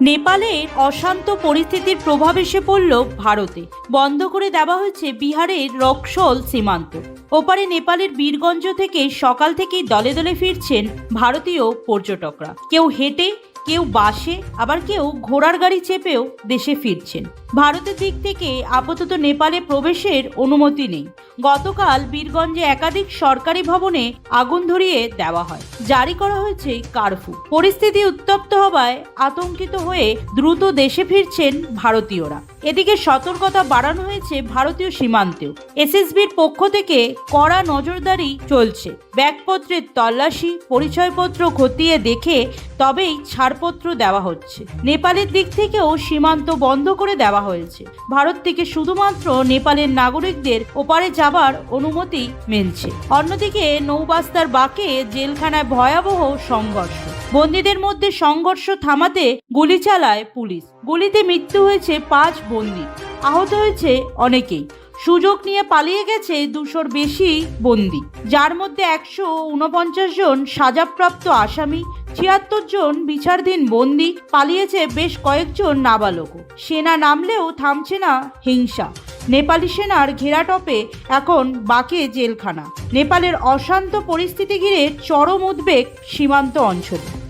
নেপালের অশান্ত পরিস্থিতির প্রভাব এসে পড়ল ভারতে। বন্ধ করে দেওয়া হয়েছে বিহারের রক্সল সীমান্ত। ওপারে নেপালের বীরগঞ্জ থেকে সকাল থেকেই দলে দলে ফিরছেন ভারতীয় পর্যটকরা। কেউ হেঁটে কেউ বাসে, আবার কেউ ঘোড়ার গাড়ি চেপেও দেশে ফিরছেন। ভারতের দিক থেকে আপাতত নেপালে প্রবেশের অনুমতি নেই। গতকাল বীরগঞ্জে একাধিক সরকারি ভবনে আগুন ধরিয়ে দেওয়া হয়। জারি করা হয়েছে কারফু। পরিস্থিতি উত্তপ্ত হওয়ায় আতঙ্কিত হয়ে দ্রুত দেশে ফিরছেন ভারতীয়রা। এদিকে সতর্কতা বাড়ানো হয়েছে ভারতীয় সীমান্তেও। এসএসবির পক্ষ থেকে কড়া নজরদারি চলছে। ব্যাগপত্রের তল্লাশি, পরিচয়পত্র খতিয়ে দেখে তবেই ছাড়পত্র দেওয়া হচ্ছে। নেপালের দিক থেকেও সীমান্ত বন্ধ করে দেওয়া হয়েছে। ভারত থেকে শুধুমাত্র নেপালের নাগরিকদের ওপারে যাবার অনুমতি মিলছে। অন্যদিকে নৌবাস্তার বাকে জেলখানায় ভয়াবহ সংঘর্ষ। বন্দীদের মধ্যে সংঘর্ষ থামাতে গুলি চালায় পুলিশ। গুলিতে মৃত্যু হয়েছে পাঁচ বন্দী। আহত হয়েছে অনেকেই। সুযোগ নিয়ে পালিয়ে গেছে দুশোর বেশি বন্দি। যার মধ্যে একশো উনপঞ্চাশ জন সাজাপ্রাপ্ত আসামি ছিয়াত্তর জন বিচারধীন বন্দি পালিয়েছে বেশ কয়েকজন নাবালকও সেনা নামলেও থামছে না হিংসা। নেপালি সেনার ঘেরাটপে এখন বাকে জেলখানা। নেপালের অশান্ত পরিস্থিতি ঘিরে চরম উদ্বেগ সীমান্ত অঞ্চলে।